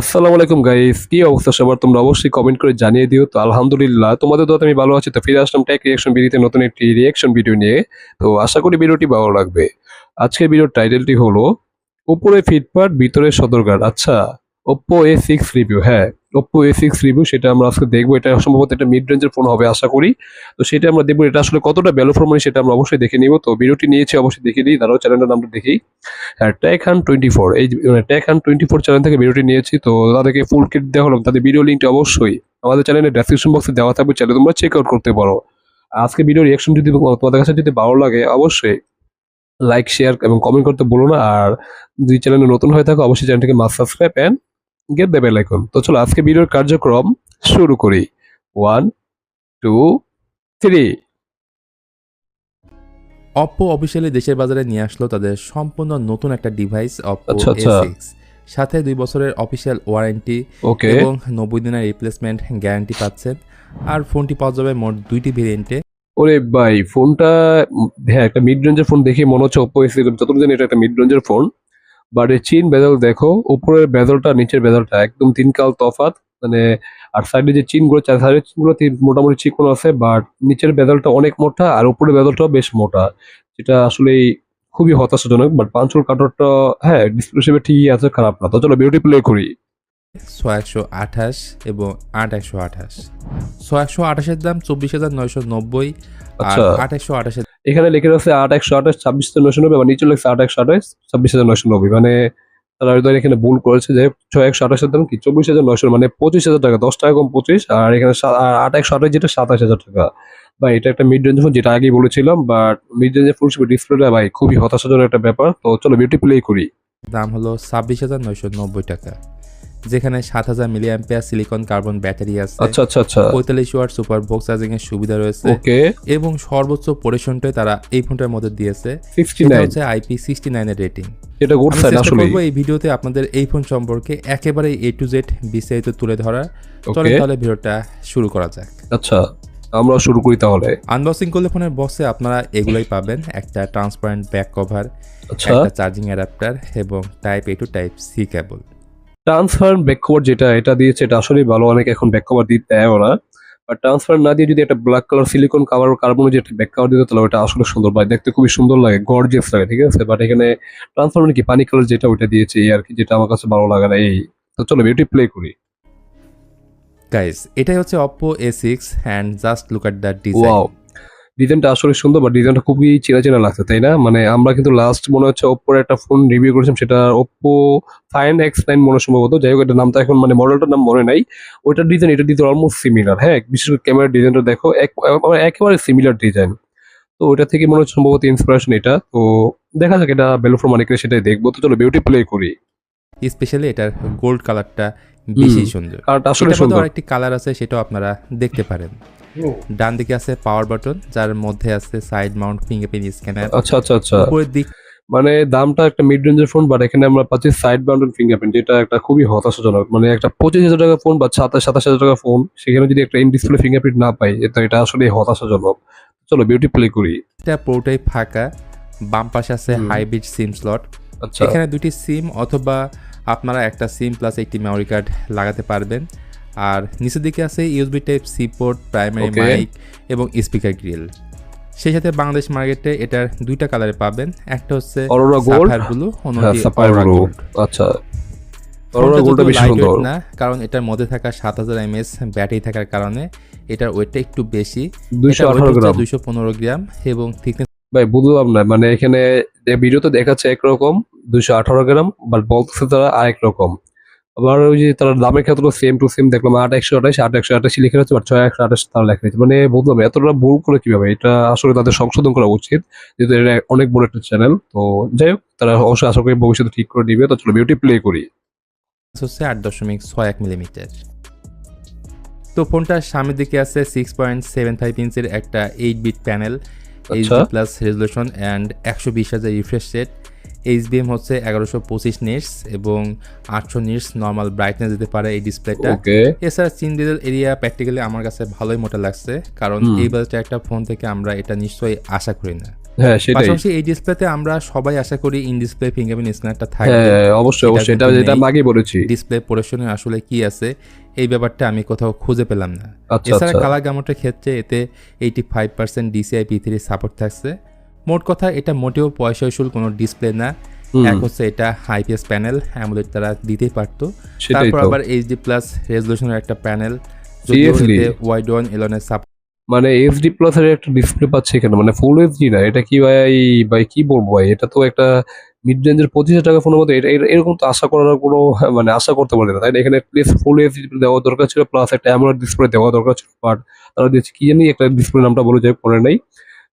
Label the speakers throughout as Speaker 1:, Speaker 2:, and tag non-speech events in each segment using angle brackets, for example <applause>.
Speaker 1: আসসালামু আলাইকুম গাইস কি অবস্থা সবার? তোমরা অবশ্যই কমেন্ট করে জানিয়ে দিও। তো আলহামদুলিল্লাহ, তোমাদের দোয়াতে আমি ভালো আছি। তো ফিরে আসলাম টেক রিয়াকশন ভিডিওতে নতুন একটি রিয়াকশন ভিডিও নিয়ে। তো আশা করি ভিডিওটি ভালো লাগবে। আজকের ভিডিওর টাইটেলটি হলো, উপরে ফিটপাট, ভিতরে সদরঘাট। আচ্ছা ওপ্পো এ সিক্স রিভিউ হ্যাঁ। ওপ্পো এ সিক্স রিভিউ সেটা আমরা আজকে দেখব। এটা সম্ভবত একটা মিড রেঞ্জের ফোন হবে, আশা করি। তো সেটা আমরা দেখব এটা আসলে কতটা ভ্যালু ফর মানি সেটা আমরা অবশ্যই দেখে নিব। তো ভিডিওটি নিয়েছি, অবশ্যই দেখে নিই। তারাও চ্যানেলটার নামটা দেখি হ্যাঁ ট্যাক হান টোয়েন্টি ফোর এই ট্যাক হান টোয়েন্টি ফোর চ্যানেল থেকে ভিডিওটি নিয়েছি। তো তাদেরকে ফুল কিট দেওয়া হলো। তাদের ভিডিও লিঙ্কটি অবশ্যই আমাদের চ্যানেলের ডেসক্রিপশন বক্সে দেওয়া থাকবে। চ্যানেল তোমরা চেক আউট করতে পারো। আজকে ভিডিও রিয়াকশন যদি তোমাদের কাছে যদি ভালো লাগে, অবশ্যই লাইক শেয়ার এবং কমেন্ট করতে বলো না। আর যদি চ্যানেলে নতুন হয়ে থাকো, অবশ্যই চ্যানেলটিকে must subscribe and get the bell icon তো চলো আজকে ভিডিওর কার্যক্রম শুরু করি। One two three
Speaker 2: Oppo officially দেশের বাজারে নিয়ে আসলো তাদের সম্পূর্ণ নতুন একটা ডিভাইস অপ্পো। সিক্স সাথে দুই বছরের অফিসিয়াল ওয়ারেন্টি
Speaker 1: ওকে
Speaker 2: এবং নব্বই দিনের রিপ্লেসমেন্ট গ্যারান্টি পাচ্ছেন আর ফোনটি পাওয়া যাবে মোট দুইটি ভেরিয়েন্টে
Speaker 1: ওরে ভাই ফোনটা হ্যাঁ একটা মিড রেঞ্জের ফোন দেখে মনে হচ্ছে ওপো এসে যতটুকু জানি এটা একটা মিড রেঞ্জের ফোন বাট এই চিন বেদল দেখো উপরের বেদলটা নিচের বেদলটা একদম তিন কাল তফাত মানে আর সাইডে যে চিনগুলো চার সাইডের চিনগুলো মোটামুটি চিকন আছে বাট নিচের বেদলটা অনেক মোটা আর উপরের বেদলটাও বেশ মোটা যেটা আসলে খুবই হতাশাজনক বাট পাঁচল কাটারটা হ্যাঁ ডিসপ্লে হিসেবে ঠিকই আছে খারাপ না। তো চলো বিউটি প্লে করি।
Speaker 2: ছয় একশো আঠাশ এবং আট একশো আঠাশ। ছয় একশো আঠাশের দাম চব্বিশ হাজার নয়শো নব্বই আর
Speaker 1: আচ্ছা।
Speaker 2: আট একশো আঠাশের
Speaker 1: এখানে লিখে রাখছে আট একশো আঠাশ, ছাব্বিশ হাজার নয়শো নব্বই, আবার নিচে লিখছে আট একশো আঠাশ, ছাব্বিশ হাজার নয়শো নব্বই। মানে তারা এখানে ভুল করেছে যে ছয় একশো আঠাশের দাম কি? চব্বিশ হাজার নয়শো মানে পঁচিশ হাজার টাকা, দশ টাকা কম পঁচিশ, আর এখানে আট একশো আঠাশ যেটা, সাতাশ হাজার টাকা। বা এটা একটা মিড রেঞ্জ ফোন যেটা আগেই বলেছিলাম বাট মিড রেঞ্জের ফোন ডিসপ্লেটা ভাই খুবই হতাশাজনক একটা ব্যাপার। তো চলো বিউটি প্লে করি।
Speaker 2: দাম হলো ছাব্বিশ হাজার নয়শো নব্বই টাকা। যেখানে সাত হাজার মিলি সিলিকন কার্বন ব্যাটারি আছে।
Speaker 1: আচ্ছা আচ্ছা আচ্ছা।
Speaker 2: পঁয়তাল্লিশ ওয়াট সুপার বক্স চার্জিং এর সুবিধা রয়েছে।
Speaker 1: ওকে।
Speaker 2: এবং সর্বোচ্চ পরিশনটাই তারা এই ফোনটার মধ্যে দিয়েছে। হচ্ছে আইপি সিক্সটি নাইনের রেটিং
Speaker 1: এটা গুড আসলে
Speaker 2: এই ভিডিওতে আপনাদের এই ফোন সম্পর্কে একেবারে এ টু জেড বিস্তারিত তুলে ধরার। চলে তাহলে ভিডিওটা শুরু করা যাক।
Speaker 1: আচ্ছা আমরা শুরু করি তাহলে।
Speaker 2: আনবক্সিং করলে ফোনের বক্সে আপনারা এগুলোই পাবেন। একটা ট্রান্সপারেন্ট ব্যাক কভার একটা চার্জিং অ্যাডাপ্টার এবং type A to type C cable
Speaker 1: transfer back cover যেটা এটা দিয়েছে এটা আসলেই ভালো। অনেক এখন ব্যাক কভার দিতে দেয় ওরা আর ট্রান্সফার না দিয়ে যদি একটা ব্ল্যাক কালার সিলিকন কাভার কার্বনের যে একটা ব্যাক কভার দিত তাহলে ওটা আসলে সুন্দর। ভাই দেখতে খুবই সুন্দর লাগে গর্জিয়াস লাগে ঠিক আছে? বাট এখানে ট্রান্সফার মানে কি? পানি কালার যেটা ওইটা দিয়েছে এই আর কি যেটা আমার কাছে ভালো লাগে না এই। তো চলো বিউটি প্লে করি।
Speaker 2: গাইস এটাই হচ্ছে Oppo A six and just look at the design
Speaker 1: wow ডিজাইনটা আসলে সুন্দর বাট ডিজাইনটা খুবই চেনা চেনা লাগছে তাই না? মানে আমরা কিন্তু লাস্ট মনে হচ্ছে ওপ্পোর একটা ফোন রিভিউ করেছিলাম সেটা ওপ্পো ফাইন এক্স নাইন মনে সম্ভবত। যাই হোক এটা নামটা এখন মানে মডেলটার নাম মনে নাই। ওইটার ডিজাইন এটা দিতে অলমোস্ট সিমিলার হ্যাঁ? বিশেষ করে ক্যামেরার ডিজাইনটা দেখো মানে একেবারে সিমিলার ডিজাইন তো ওইটা থেকে মনে হচ্ছে সম্ভবত ইন্সপিরেশন এটা। তো দেখা যাক এটা বেলো ফর মানিকের সেটাই দেখব। তো চলো বিউটি প্লে করি।
Speaker 2: স্পেশালি এটার গোল্ড কালারটা বেশি সুন্দর।
Speaker 1: কারণটা আসলে সুন্দর।
Speaker 2: আরেকটি কালার আছে সেটাও আপনারা দেখতে পারেন। ডান দিকে আছে পাওয়ার বাটন যার মধ্যে আছে সাইড মাউন্ট ফিঙ্গারপ্রিন্ট স্ক্যানার
Speaker 1: আচ্ছা আচ্ছা আচ্ছা।
Speaker 2: উপরের দিক
Speaker 1: মানে দামটা একটা মিড রেঞ্জের ফোন বাট এখানে আমরা পাচ্ছি সাইড বাউন্ডেড ফিঙ্গারপ্রিন্ট যেটা একটা খুবই হতাশাজনক। মানে একটা পঁচিশ হাজার টাকা ফোন বা সাতাশ সাতাশ হাজার টাকা ফোন সেখানে যদি একটা ইন ডিসপ্লে ফিঙ্গারপ্রিন্ট না পাই তো এটা আসলে হতাশাজনক। চলো বিউটি প্লে করি।
Speaker 2: এটা পুরোটাই ফাঁকা। বাম পাশে আছে। হাইব্রিড সিম স্লট
Speaker 1: আচ্ছা।
Speaker 2: এখানে দুটি সিম অথবা আপনারা একটা সিম প্লাস একটি মেমোরি কার্ড লাগাতে পারবেন। আর নিচের দিকে আছে USB type C port primary mic এবং স্পিকার গ্রিল সেই সাথে বাংলাদেশ মার্কেটে এটার দুইটা কালারে পাবেন। একটা হচ্ছে
Speaker 1: অরোরা গোল্ড
Speaker 2: সাফায়ার ব্লু
Speaker 1: হ্যাঁ
Speaker 2: অন্যটি
Speaker 1: ব্লু আচ্ছা। অরোরা গোল্ডটা বেশি সুন্দর।
Speaker 2: না কারণ এটার মধ্যে থাকা সাত হাজার এমএস ব্যাটারি থাকার কারণে এটার ওয়েটটা একটু বেশি।
Speaker 1: দুইশো
Speaker 2: পনেরো গ্রাম এবং থিকনেস
Speaker 1: ভাই বুঝলাম না মানে এখানে ভিডিওতে দেখাচ্ছে একরকম দুইশো আঠারো গ্রাম বাট বলতেছে তারা আরেক রকম। আবার ওই যে তারা দামের ক্ষেত্রে সেম টু সেম দেখলাম আট একশো আঠাশ আট একশো আঠাশি লিখে রয়েছে বাট ছয় একশো আঠাশ তারা লেখা রয়েছে। মানে বুঝলাম এতটা ভুল করে কীভাবে? এটা আসলে তাদের সংশোধন করা উচিত যেহেতু এটা অনেক বড় একটা চ্যানেল তো যাই হোক তারা অবশ্যই আশা করি ভবিষ্যতে ঠিক করে দিবে তো চলো বিউটি প্লে করি।
Speaker 2: হচ্ছে আট দশমিক ছয় এক মিলিমিটার তো ফোনটার সামনের দিকে আছে সিক্স পয়েন্ট সেভেন ফাইভ ইঞ্চের একটা eight bit panel H plus resolution and একশো বিশ হাজার রিফ্রেশ রেট এইচবিএম হচ্ছে এগারোশো পঁচিশ নিটস এবং আটশো নিটস নর্মাল ব্রাইটনেস দিতে পারে এই ডিসপ্লেটা এছাড়া চিন ডিজেল এরিয়া প্র্যাকটিক্যালি আমার কাছে ভালোই মোটা লাগছে কারণ এই বাজেটে একটা ফোন থেকে আমরা এটা নিশ্চয়ই আশা করি না।
Speaker 1: হ্যাঁ
Speaker 2: পাশাপাশি এই ডিসপ্লেতে আমরা সবাই আশা করি ইন ডিসপ্লে ফিঙ্গারপ্রিন্ট স্ক্যানারটা থাকবে।
Speaker 1: অবশ্যই অবশ্যই এটা যেটা আগেই বলেছি।
Speaker 2: ডিসপ্লে পরিশনে আসলে কি আছে এই ব্যাপারটা আমি কোথাও খুঁজে পেলাম না।
Speaker 1: আচ্ছা
Speaker 2: এছাড়া
Speaker 1: আচ্ছা।
Speaker 2: কালার গামোটের ক্ষেত্রে এতে eighty five percent DCI P three support থাকছে। মোট কথা এটা মোটেও পয়সা উসুল কোনো ডিসপ্লে না। এক হচ্ছে এটা হাইপিএস প্যানেল অ্যামুলেট তারা দিতেই পারতো। তারপর আবার এইচডি প্লাস রেজলিউশনের একটা প্যানেল? ওয়াইড ওয়ান এলনের সাপোর্ট
Speaker 1: মানে এইচডি প্লাস এর একটা ডিসপ্লে পাচ্ছে এখানে মানে ফুল এইচডি না। এটা কি ভাই ভাই কি বলব ভাই? এটা তো একটা মিড রেঞ্জের পঁচিশ হাজার টাকা ফোনের মধ্যে এটা এরকম তো আশা করার কোনো মানে আশা করতে পারি না। তাই না? এখানে প্লেস ফুল এইচডি দেওয়া দরকার ছিল প্লাস একটা অ্যামোলেড ডিসপ্লে দেওয়া দরকার ছিল। বাট তারা দিয়েছে কি জানি একটা ডিসপ্লে নামটা বলে যায় পরে নাই।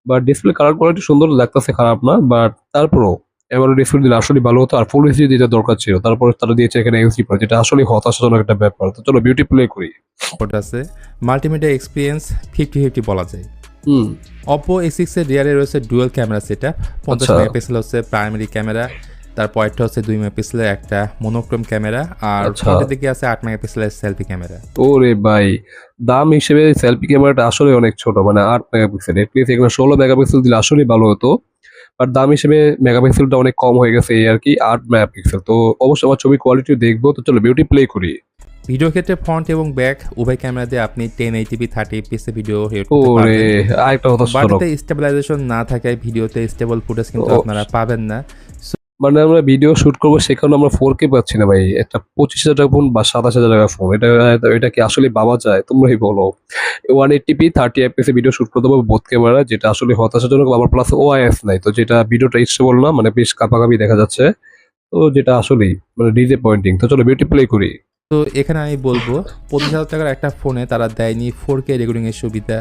Speaker 1: বাট ডিসপ্লে কালার কোয়ালিটি সুন্দর লাগতেছে খারাপ না বাট তারপরও এবার ডিসপ্লে দিলে আসলে ভালো হতো আর ফুল এইচডি যেটা দরকার ছিল। তারপরে তারা দিয়েছে এখানে এইচডি পার যেটা আসলে হতাশাজনক একটা ব্যাপার। তো চলো বিউটি প্লে করি।
Speaker 2: ওটা আছে মাল্টিমিডিয়া এক্সপিরিয়েন্স ফিফটি ফিফটি বলা যায়।
Speaker 1: হুম।
Speaker 2: অপো এ সিক্স এর রিয়ারে রয়েছে ডুয়েল ক্যামেরা সেট আপ পঞ্চাশ
Speaker 1: আচ্ছা।
Speaker 2: মেগাপিক্সেল হচ্ছে প্রাইমারি ক্যামেরা তারপর একটা হচ্ছে দুই মেগাপিক্সেলের একটা মনোক্রোম ক্যামেরা আর
Speaker 1: আচ্ছা।
Speaker 2: ফ্রন্টের দিকে আছে আট মেগাপিক্সেলের সেলফি ক্যামেরা
Speaker 1: ওরে ভাই দাম হিসেবে সেলফি ক্যামেরাটা আসলে অনেক ছোট মানে আট মেগাপিক্সেল। এটলিস্ট এখানে ষোলো মেগাপিক্সেল দিলে আসলেই ভালো হতো বাট দাম হিসেবে মেগাপিক্সেলটা অনেক কম হয়ে গেছে এই আর কি আট মেগাপিক্সেল। তো অবশ্যই আমার ছবি কোয়ালিটি দেখব তো চলো বিউটি প্লে করি।
Speaker 2: ভিডিও ক্ষেত্রে ফ্রন্ট এবং ব্যাক উভয় ক্যামেরা দিয়ে আপনি ten eighty P thirty FPS video
Speaker 1: হতাশাজনক
Speaker 2: স্টেবিলাইজেশন না থাকায় ভিডিওতে স্টেবল ফুটেজ কিন্তু আপনারা পাবেন না।
Speaker 1: মানে আমরা ভিডিও শুট করব সেখানে আমরা ফোর কে পাচ্ছি না ভাই। একটা পঁচিশ হাজার টাকা ফোন বা সাতাশ হাজার টাকা ফোন এটা এটা কি আসলে বাবা যায়? তোমরাই বলো। One eighty P thirty FPS video shoot করতে পারব বোথ ক্যামেরা যেটা আসলে হতাশাজনক আমার প্লাস ও ওআইএস নাই। তো যেটা ভিডিওটা স্টেবল না মানে বেশ কাপাকাপি দেখা যাচ্ছে। তো যেটা আসলেই মানে ডিজে পয়েন্টিং তো চলো বিউটি প্লে করি।
Speaker 2: তো এখানে আমি বলব, পঁচিশ হাজার টাকার একটা ফোনে তারা দেয়নি ফোর কে রেকর্ডিংয়ের সুবিধা।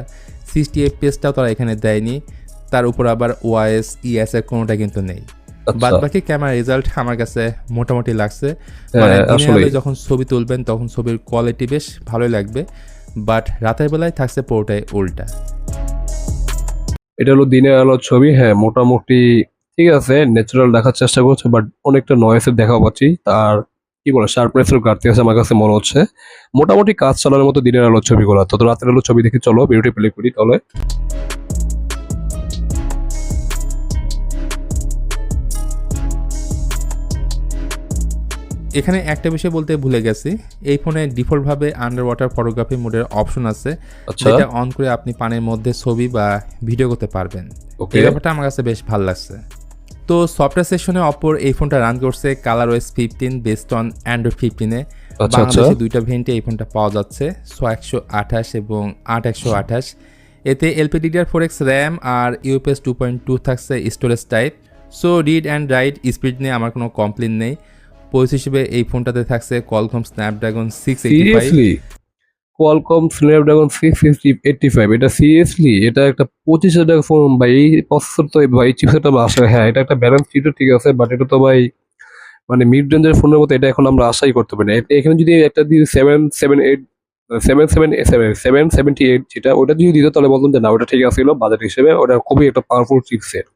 Speaker 2: সিক্সটি এফ এফপিএসটাও তারা এখানে দেয়নি। তার উপর আবার ওআইএস ইএস এর কোনোটা কিন্তু নেই। বাদ বাকি ক্যামেরা রেজাল্ট আমার কাছে মোটামুটি লাগছে। মানে
Speaker 1: হ্যাঁ আসলে
Speaker 2: যখন ছবি তুলবেন তখন ছবির কোয়ালিটি বেশ ভালোই লাগবে। বাট রাতের বেলায় থাকছে পুরোটাই উল্টা।
Speaker 1: এটা হলো দিনের আলোর ছবি হ্যাঁ মোটামুটি ঠিক আছে ন্যাচারাল দেখার চেষ্টা করছে বাট অনেকটা নয়েসের দেখা পাচ্ছি। তার কি বলে শার্পনেসের ঘাটতি আছে আমার কাছে মনে হচ্ছে। মোটামুটি কাজ চালানোর মতো দিনের আলোর ছবিগুলো। তো তো রাতের আলোর ছবি দেখে চলো বিউটি প্লে করি তাহলে।
Speaker 2: এখানে একটা বিষয় বলতে ভুলে গেছি। এই ফোনে ডিফল্টভাবে আন্ডার ওয়াটার ফটোগ্রাফি মোডের অপশন আছে
Speaker 1: আচ্ছা।
Speaker 2: যেটা অন করে আপনি পানির মধ্যে ছবি বা ভিডিও করতে পারবেন। এই ব্যাপারটা আমার কাছে বেশ ভালো লাগছে। তো সফটওয়্যার সেকশনে অপর এই ফোনটা রান করছে colour OS fifteen based on Android ফিফটিনে বাংলাদেশে দুইটা ভেন্টে এই ফোনটা পাওয়া যাচ্ছে ছয় একশো আঠাশ এবং আট একশো আঠাশ। এতে এলপিডিডিআর ফোর এক্স র্যাম আর ইউপিএস টু পয়েন্ট টু থাকছে storage type so read and write speed নিয়ে আমার কোনো কমপ্লেন নেই। পয়স হিসেবে এই ফোনটাতে থাকছে Qualcomm Snapdragon six
Speaker 1: seriously Qualcomm Snapdragon six eighty five এটা সিরিয়াসলি এটা একটা পঁচিশ হাজার টাকা ফোন ভাই। এই প্রসেসর তো, ভাই চিপসেটটা আসে হ্যাঁ এটা একটা ব্যালেন্স চিপও ঠিক আছে বাট এটা তো, ভাই মানে মিড রেঞ্জের ফোনের মতো এটা এখন আমরা আশাই করতে পারি না। এখানে যদি একটা দিয়ে seven seven eight seven seven seven seven seventy eight যেটা, ওটা যদি দিত তাহলে বলতাম যে না, ওটা ঠিক আছিল বাজেট হিসেবে, ওটা খুবই একটা পাওয়ারফুল চিপসেট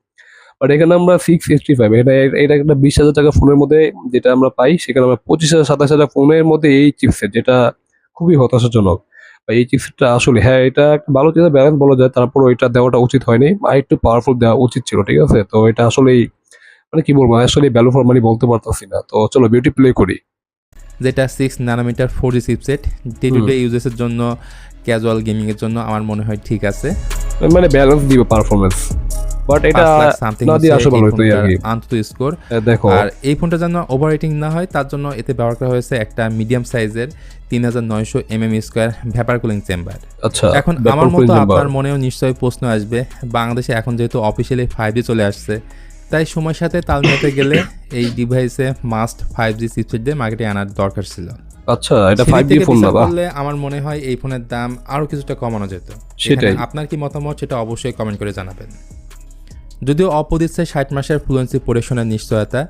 Speaker 1: বাট এখানে আমরা সিক্স সিক্সটি ফাইভ এটা এটা একটা বিশ হাজার টাকা ফোনের মধ্যে যেটা আমরা পাই সেখানে আমরা পঁচিশ হাজার সাতাশ হাজার ফোনের মধ্যে এই চিপসেট যেটা খুবই হতাশাজনক। এই চিপসেটটা আসলে হ্যাঁ এটা একটা ভালো চিন্তা ব্যালেন্স বলা যায় তারপর ওইটা দেওয়াটা উচিত হয়নি আর একটু পাওয়ারফুল দেওয়া উচিত ছিল ঠিক আছে? তো এটা আসলেই মানে কি বলব আসলে ভ্যালু ফর মানি বলতে পারতেছি না। তো চলো বিউটি প্লে করি।
Speaker 2: যেটা six nanometre four G chipset day to day ইউজেসের জন্য ক্যাজুয়াল গেমিংয়ের জন্য আমার মনে হয় ঠিক আছে।
Speaker 1: মানে ব্যালেন্স দিবে পারফরমেন্স বাট এটা
Speaker 2: সামথিং
Speaker 1: না দিয়ে আসা ভালো
Speaker 2: স্কোর
Speaker 1: দেখো।
Speaker 2: আর এই ফোনটা যেন ওভার না হয় তার জন্য এতে ব্যবহার করা হয়েছে একটা মিডিয়াম সাইজের তিন হাজার নয়শো M M square vapour cooling chamber
Speaker 1: আচ্ছা
Speaker 2: এখন আমার মতো আপনার মনেও নিশ্চয়ই প্রশ্ন আসবে বাংলাদেশে এখন যেহেতু অফিসিয়ালি ফাইভ জি চলে আসছে তাই সময়ের সাথে তাল মেলাতে গেলে <laughs> এই ডিভাইসে মাস্ট ফাইভ জি চিপসেট দিয়ে মার্কেটে আনার দরকার ছিল।
Speaker 1: আচ্ছা এটা
Speaker 2: সেদিক
Speaker 1: ফাইভ জি ফোন না
Speaker 2: আমার মনে হয় এই ফোনের দাম আরও কিছুটা কমানো যেত।
Speaker 1: সেটাই।
Speaker 2: আপনার কি মতামত সেটা অবশ্যই কমেন্ট করে জানাবেন। যদিও অপো দিচ্ছে ষাট মাসের ফ্লুয়েন্সি পরিশনের নিশ্চয়তা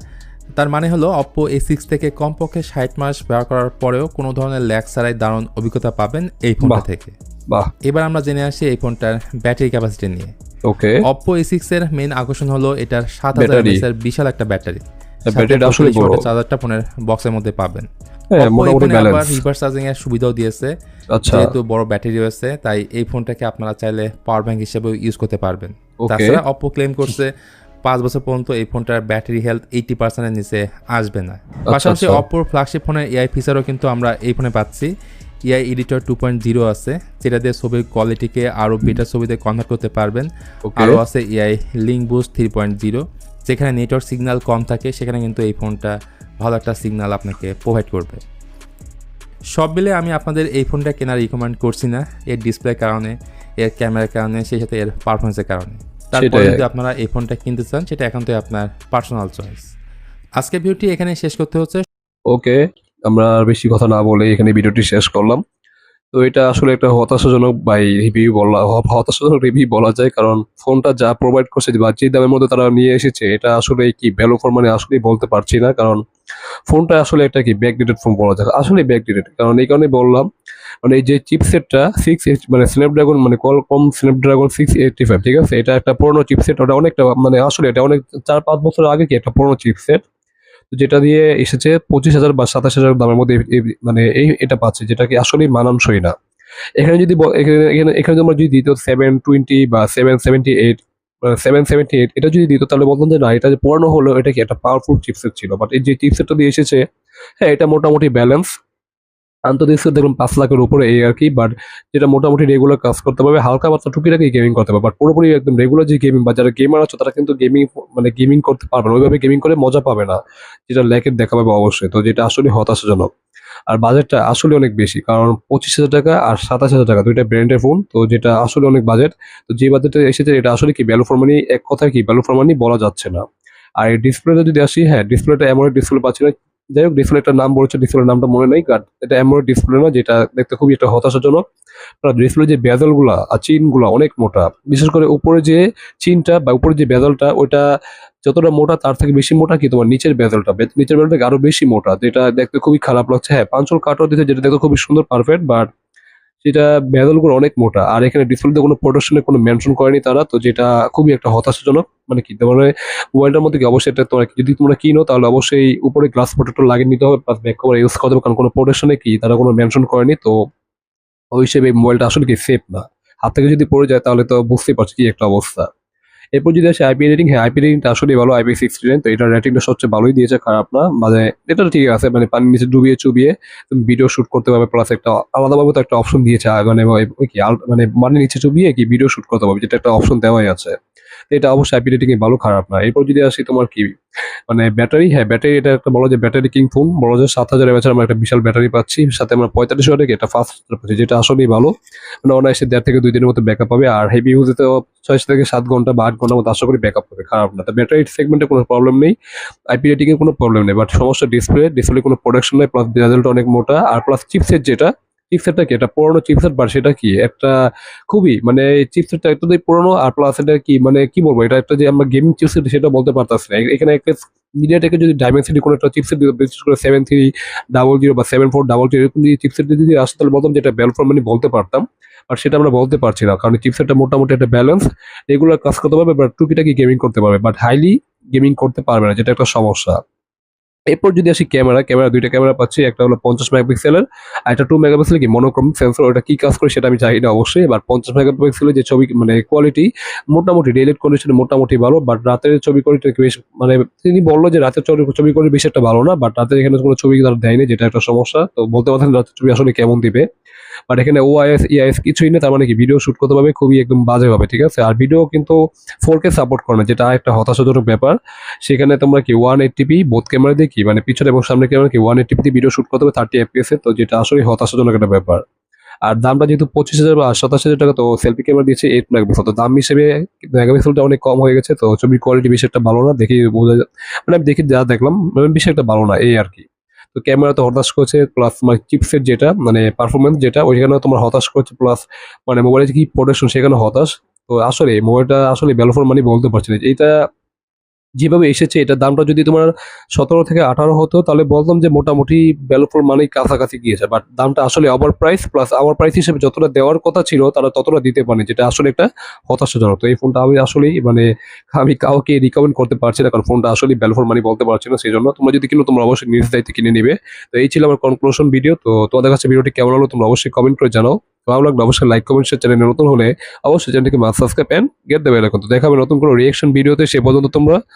Speaker 2: তার মানে হলো অপো এ সিক্স থেকে কমপক্ষে ষাট মাস ব্যবহার করার পরেও কোনো ধরনের ল্যাগ ছাড়াই দারুণ অভিজ্ঞতা পাবেন এই ফোনটা থেকে। এবার আমরা জেনে আসি এই ফোনটার ব্যাটারি ক্যাপাসিটি নিয়ে।
Speaker 1: ওকে
Speaker 2: অপো এ সিক্স এর মেন আকর্ষণ হলো এটার সাত হাজার এর বিশাল একটা ব্যাটারি
Speaker 1: ব্যাটারিটা আসলে বড়।
Speaker 2: চার্জারটা ফোনের বক্সের মধ্যে পাবেন। আবার রিভার্স চার্জিং এর সুবিধাও দিয়েছে।
Speaker 1: আচ্ছা।
Speaker 2: যেহেতু বড় ব্যাটারি রয়েছে তাই এই ফোনটাকে আপনারা চাইলে পাওয়ার ব্যাংক হিসেবেও ইউজ করতে পারবেন। তাছাড়া অপো ক্লেম করছে পাঁচ বছর পর্যন্ত এই ফোনটার ব্যাটারি হেলথ এইটি পার্সেন্টের নিচে আসবে না। পাশাপাশি
Speaker 1: আচ্ছা।
Speaker 2: অপোর ফ্ল্যাগশিপ ফোনের এআই ফিচারও কিন্তু আমরা এই ফোনে পাচ্ছি। AI editor two point zero আছে যেটা দিয়ে ছবির কোয়ালিটিকে আরও বেটার ছবিতে কনভার্ট করতে পারবেন। আরও আছে AI link boost three point zero যেখানে নেটওয়ার্ক সিগন্যাল কম থাকে সেখানে কিন্তু এই ফোনটা ভালো একটা সিগন্যাল আপনাকে প্রোভাইড করবে। সব মিলে আমি আপনাদের এই ফোনটা কেনার রিকমেন্ড করছি না। এর ডিসপ্লের কারণে এর ক্যামেরার কারণে সেই সাথে এর পারফরমেন্সের কারণে। তারপরে যদি আপনারা এই ফোনটা কিনতে চান সেটা একান্তই আপনার পার্সোনাল চয়েস আজকে ভিডিওটি এখানে শেষ করতে হচ্ছে।
Speaker 1: ওকে আমরা আর বেশি কথা না বলে এখানে ভিডিওটি শেষ করলাম। তো এটা আসলে একটা হতাশাজনক বাই রিভিউ বলা হতাশাজনক রিভিউ বলা যায় কারণ ফোনটা যা প্রোভাইড করছে বা যে দামের মধ্যে তারা নিয়ে এসেছে এটা আসলে কি ভ্যালু ফর মানে আসলেই বলতে পারছি না কারণ ফোনটা আসলে একটা কি ব্যাকডেটেড ফোন বলা যায়। আসলে ব্যাকডেটেড কারণ এই কারণে বললাম মানে এই যে চিপসেটটা সিক্স মানে স্ন্যাপড্রাগন মানে Qualcomm Snapdragon six eighty five ঠিক আছে? এটা একটা পুরোনো চিপসেট ওটা অনেকটা মানে আসলে এটা অনেক, চার পাঁচ বছর আগে কি একটা পুরোনো চিপসেট যেটা দিয়ে এসেছে পঁচিশ হাজার বা সাতাশ হাজার দামের মধ্যে মানে এই, এটা পাচ্ছে, যেটা কি আসলেই মানানসই না। এখানে যদি এখানে এখানে আমরা যদি দিত সেভেন টোয়েন্টি বা seven seventy eight seven seventy eight এটা যদি দিত তাহলে বলতাম যে না, এটা যে পুরানো হলো, এটা কি একটা পাওয়ারফুল চিপসেট ছিল? বাট এই যে চিপসেটটা দিয়ে এসেছে হ্যাঁ এটা মোটামুটি ব্যালেন্স আন্তর্জাতিক দেখুন পাঁচ লাখের উপরে এই আর কি বাট যেটা মোটামুটি রেগুলার কাজ করতে পারবে হালকা পাতলা টুকিটাকি গেমিং করতে পারবে বাট পুরোপুরি একদম রেগুলার যে গেমিং বা যারা গেমার আছে, তারা কিন্তু গেমিং মানে গেমিং করতে পারবে না, ওইভাবে গেমিং করে মজা পাবে না, যেটা ল্যাকের দেখা পাবে অবশ্যই, তো যেটা আসলে হতাশাজনক। আর বাজেটটা আসলে অনেক বেশি, কারণ পঁচিশ হাজার টাকা আর সাতাশ হাজার টাকা, দুইটা ব্র্যান্ডের ফোন তো যেটা আসলে অনেক বাজেট তো যে বাজেটে এসেছে, এটা আসলে কি ভ্যালু ফর মানি এক কথায় কি ভ্যালু ফর মানি বলা যাচ্ছে না। আর এই ডিসপ্লেটা যদি আসি হ্যাঁ ডিসপ্লেটা এমন ডিসপ্লে পাচ্ছি না যাই হোক ডিসপ্লে এর নাম বলেছে ডিসপ্লের নামটা মনে নেই কারণ এটা এমন ডিসপ্লে না যেটা দেখতে খুবই একটা হতাশাজনক। ডিসপ্লে যে বেজলগুলো গুলা আর চিনগুলো অনেক মোটা, বিশেষ করে উপরে যে চিনটা বা উপরে যে বেজলটা, ওইটা যতটা মোটা তার থেকে বেশি মোটা কি তোমার নিচের বেজলটা? নিচের বেজলটা আরও বেশি মোটা, যেটা দেখতে খুবই খারাপ লাগছে। হ্যাঁ পাঁচল কাটও দিতে যেটা দেখতে খুবই সুন্দর পারফেক্ট বাট সেটা বেজেলগুলো অনেক মোটা। আর এখানে ডিসপ্লেতে কোনো প্রোডাকশনে কোনো মেনশন করেনি তারা, তো যেটা খুবই একটা হতাশাজনক। মানে কি মানে মোবাইলটার মধ্যে কি অবশ্যই এটা তোমরা যদি তোমরা কিনো, তাহলে অবশ্যই উপরে গ্লাস প্রোটেক্টর লাগিয়ে নিতে হবে প্লাস ব্যাক কভার ইউজ করতে হবে কারণ কোনো প্রোডাকশনে কি তারা কোনো মেনশন করেনি, তো ওই হিসেবে মোবাইলটা আসলে কি সেফ না। হাত থেকে যদি পড়ে যায়, তাহলে তো বুঝতেই পারছি কি একটা অবস্থা। এরপর যদি আসে আইপি রেটিং হ্যাঁ আইপি রেটিংটা আসলে ভালো আইপি সিক্সটি নাইন তো এটার রেটিংটা সবচেয়ে ভালোই দিয়েছে খারাপ না মানে এটা ঠিক আছে মানে পানির নিচে ডুবিয়ে চুবিয়ে তুমি ভিডিও শ্যুট করতে পারবে প্লাস একটা আলাদাভাবে তো একটা অপশন দিয়েছে মানে কি মানে মাটির নিচে চুবিয়ে কি ভিডিও শ্যুট করতে পারবে, যেটা একটা অপশন দেওয়াই আছে। এটা অবশ্যই আইপি রেটিং ভালো খারাপ না। এরপর যদি আসি তোমার কি? মানে ব্যাটারি হ্যাঁ ব্যাটারি এটা একটা বলা যায় ব্যাটারি কিং ফোন বলা যায় সাত হাজার এমএচের আমরা একটা বিশাল ব্যাটারি পাচ্ছি। সাথে আমরা পঁয়তাল্লিশ ওয়াটের একটা ফাস্ট পাচ্ছি, যেটা আসলেই ভালো। মানে অনায়াসে দেড় থেকে দুই দিনের মতো ব্যাকআপ পাবে আর হেভি ইউজে তো ছয় থেকে সাত ঘণ্টা বা আট ঘণ্টার মতো আশা করি ব্যাকআপ পাবে খারাপ না। তো ব্যাটারি সেগমেন্টে কোনো প্রবলেম নেই। আইপি এর কোনো প্রবলেম নেই। বাট সমস্যা ডিসপ্লে ডিসপ্লে কোনো প্রোডাকশন নেই। প্লাস রেজাল্ট অনেক মোটা। আর প্লাস চিপসেট যেটা চিপসেটটা কি? এটা পুরোনো চিপসেট বাট সেটা কি? একটা খুবই মানে চিপসেটটা একটু পুরোনো আর প্লাস এটা কি মানে কি বলব? এটা একটা যে আমরা গেমিং চিপসেট সেটা বলতে পারতাছি না। এখানে একটা মিডিয়াটেকে যদি ডাইমেনসিটি কোনো একটা চিপসেট বিশেষ করে সেভেন থ্রি ডাবল জিরো বা সেভেন ফোর ডাবল জিরো এরকম যদি চিপসেট যদি আসে, তাহলে বলতাম যে এটা বেল মানে বলতে পারতাম আর সেটা আমরা বলতে পারছি না, কারণ চিপসেটটা মোটামুটি একটা ব্যালেন্স রেগুলার কাজ করতে পারবে বাট টুকিটাকি গেমিং করতে পারবে বাট হাইলি গেমিং করতে পারবে না, যেটা একটা সমস্যা। এরপর যদি আসি ক্যামেরা ক্যামেরা দুইটা ক্যামেরা পাচ্ছি, একটা হলো পঞ্চাশ মেগাপিক্সেলের আর একটা টু মেগাপিক্সেল কি মনোক্রম সেন্সর ওটা কি কাজ করে সেটা আমি চাই না অবশ্যই এবার পঞ্চাশ মেগাপিক্সেলের যে ছবি মানে কোয়ালিটি মোটামুটি ডেলিট কন্ডিশনে মোটামুটি ভালো বাট রাতের ছবি কোয়ালিটি বেশ মানে তিনি বলল যে রাতের ছবি ছবি কোয়ালিটি বেশ একটা ভালো না বাট রাতের এখানে কোনো ছবি তারা দেয়নি, যেটা একটা সমস্যা, তো বলতে পারছেন রাতের ছবি আসলে কেমন দিবে। বাট এখানে ওআইএস ইআইএস কিছুই নেই, তার মানে কি? ভিডিও শুট করতে পারবে খুবই একদম বাজে হবে ঠিক আছে? আর ভিডিও কিন্তু ফোর কে সাপোর্ট করে না, যেটা একটা হতাশাজনক ব্যাপার। সেখানে তোমরা কি ওয়ান এইটটিপি বোধ ক্যামেরা দিয়ে কি? মানে পিছনে এবং সামনে ক্যামেরা কি? One eight eighty P video shoot করতে হবে থার্টি এফপিএস তো যেটা আসলে হতাশাজনক একটা ব্যাপার। আর দামটা যেহেতু পঁচিশ হাজার বা সাতাশ হাজার টাকা, তো সেলফি ক্যামেরা দিয়েছে এইট মেগাপিক্সেল তো দাম হিসেবে মেগাপিক্সেলটা অনেক কম হয়ে গেছে, তো ছবির কোয়ালিটি বেশি একটা ভালো না দেখি বোঝা মানে আমি দেখি যা দেখলাম মানে বেশি একটা ভালো না, এই আর কি। তো ক্যামেরা তো হতাশ করছে প্লাস মানে চিপসের যেটা মানে পারফরমেন্স যেটা, ওইখানেও তোমার হতাশ করছে প্লাস মানে মোবাইলের কি প্রোডাকশন সেখানে হতাশ। তো আসলে মোবাইলটা আসলে ভ্যালু মানে বলতে পারছি না এটা যেভাবে এসেছে, এটার দামটা যদি তোমার সতেরো থেকে আঠারো হতো, তাহলে বলতাম যে মোটামুটি ভ্যালু ফর মানি কাছাকাছি গিয়েছে। বাট দামটা আসলে over price plus our price হিসেবে যতটা দেওয়ার কথা ছিল, তারা ততটা দিতে পারেনি, যেটা আসলে একটা হতাশাজনক। তো এই ফোনটা আমি আসলেই মানে আমি কাউকে রিকমেন্ড করতে পারছি না, কারণ ফোনটা আসলে ভ্যালু ফর মানি বলতে পারছি না সেই জন্য তোমরা যদি কিনো, তোমরা অবশ্যই নিজ দায়িত্বে কিনে নিবে। তো এই ছিল আমার কনক্লুশন ভিডিও তো তোমাদের কাছে ভিডিওটি কেমন হলো, তোমরা অবশ্যই কমেন্ট করে জানাও। ভালো লাগলে অবশ্যই লাইক কমেন্ট শেয়ার চ্যানেলে নতুন হলে অবশ্যই চ্যানেলটিকে মাস সাবস্ক্রাইব অ্যান্ড গেট দেবে এরকম তো দেখাবে নতুন কোনো রিয়েকশন ভিডিওতে সে পর্যন্ত তোমরা